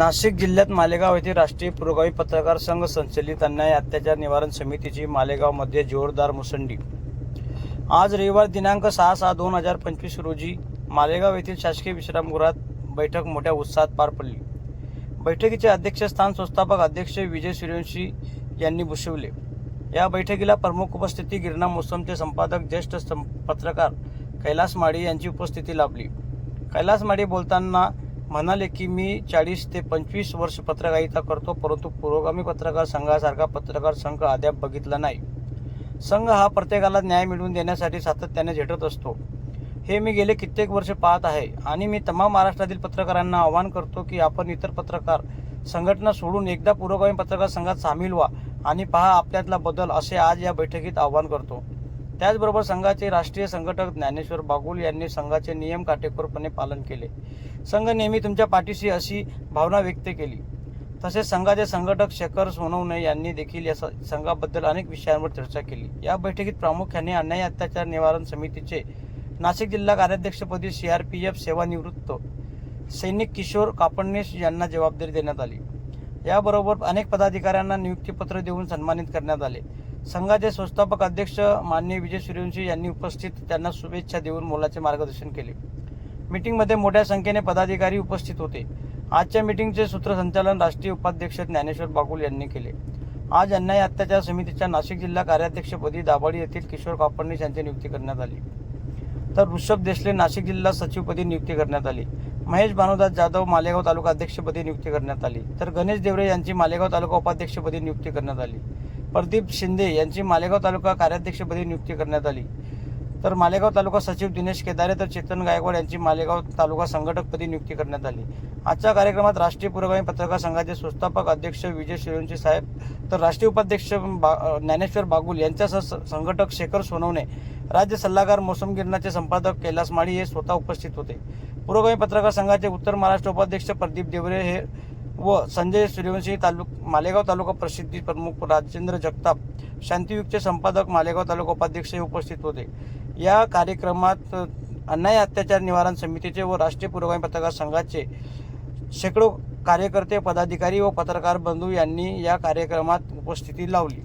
नाशिक जिल्ह्यात मालेगाव येथे राष्ट्रीय पुरोगामी पत्रकार संघ संचलित अन्याय अत्याचार निवारण समितीची मालेगावमध्ये जोरदार मुसंडी. आज रविवार दिनांक सहा सहा दोन हजार पंचवीस रोजी मालेगाव येथील शासकीय विश्रामगृहात बैठक मोठ्या उत्साहात पार पडली. बैठकीचे अध्यक्षस्थान संस्थापक अध्यक्ष विजय सूर्यवंशी यांनी भूषवले. या बैठकीला प्रमुख उपस्थिती गिरणा मोसमचे संपादक ज्येष्ठ सं- पत्रकार कैलास माडी यांची उपस्थिती लाभली. कैलास माडी बोलताना म्हणाले की मी चाळीस ते पंचवीस वर्ष पत्रकारिता करतो परंतु पुरोगामी पत्रकार संघासारखा पत्रकार संघ अद्याप बघितला नाही. संघ हा प्रत्येकाला न्याय मिळवून देण्यासाठी सातत्याने झटत असतो. हे मी गेले कित्येक वर्ष पाहत आहे आणि मी तमाम महाराष्ट्रातील पत्रकारांना आवाहन करतो की आपण इतर पत्रकार संघटना सोडून एकदा पुरोगामी पत्रकार संघात सामील व्हा आणि पहा आपल्यातला बदल असे आज या बैठकीत आवाहन करतो. त्याचबरोबर संघाचे राष्ट्रीय संघटक ज्ञानेश्वर बागुल यांनी संघाचे नियम काटेकोरपणे पालन केले. संघ नेहमी तुमच्या पाठीशी अशी भावना व्यक्त केली. तसेच संघाचे संघटक शेखर सोनवणे यांनी देखील या संघाबद्दल अनेक विषयांवर चर्चा केली. या बैठकीत प्रामुख्याने अन्याय अत्याचार निवारण समितीचे नाशिक जिल्हा कार्याध्यक्षपदी एफ सेवानिवृत्त सैनिक किशोर कापडणेश यांना जबाबदारी देण्यात आली. याबरोबर अनेक पदाधिकाऱ्यांना नियुक्तीपत्र देऊन सन्मानित करण्यात आले. संघाचे संस्थापक अध्यक्ष माननीय विजय सूर्यवंशी यांनी उपस्थित त्यांना शुभेच्छा देऊन मोलाचे मार्गदर्शन केले. मीटिंगमध्ये मोठ्या संख्येने पदाधिकारी उपस्थित होते. आजच्या मीटिंगचे सूत्रसंचालन राष्ट्रीय उपाध्यक्ष ज्ञानेश्वर बागुल यांनी केले. आज अन्याय अत्याचार समितीच्या नाशिक जिल्हा कार्याध्यक्षपदी दाभाडी येथील किशोर कापडणीस यांची नियुक्ती करण्यात आली. तर ऋषभ देशले नाशिक जिल्हा सचिवपदी नियुक्ती करण्यात आली. महेश भानुदास जाधव मालेगाव तालुका अध्यक्षपदी नियुक्ती करण्यात आली. तर गणेश देवरे यांची मालेगाव तालुका उपाध्यक्षपदी नियुक्ती करण्यात आली. प्रदीप शिंदे यांची मालेगाव तालुका कार्याध्यक्षपदी नियुक्ती करण्यात आली. तर मालेगाव तालुका सचिव दिनेश केदारे तर चेतन गायकवाड यांची मालेगाव तालुका संघटकपदी नियुक्ती करण्यात आली. आजच्या कार्यक्रमात राष्ट्रीय पुरोगामी पत्रकार संघाचे संस्थापक अध्यक्ष विजय शिरोंची साहेब तर राष्ट्रीय उपाध्यक्ष बा ज्ञानेश्वर बागुल यांच्यासह स- संघटक शेखर सोनवणे राज्य सल्लागार मोसम गिरणाचे संपादक कैलास माळी हे स्वतः उपस्थित होते. पुरोगामी पत्रकार संघाचे उत्तर महाराष्ट्र उपाध्यक्ष प्रदीप देवरे हे व संजय सूर्यवंशी तालुक मालेगाव तालुका प्रसिद्धी प्रमुख राजेंद्र जगताप शांतियुगचे संपादक मालेगाव तालुका उपाध्यक्ष हे उपस्थित होते. या कार्यक्रमात अन्याय अत्याचार निवारण समितीचे व राष्ट्रीय पुरोगामी पत्रकार संघाचे शेकडो कार्यकर्ते पदाधिकारी व पत्रकार बंधू यांनी या कार्यक्रमात उपस्थिती लावली.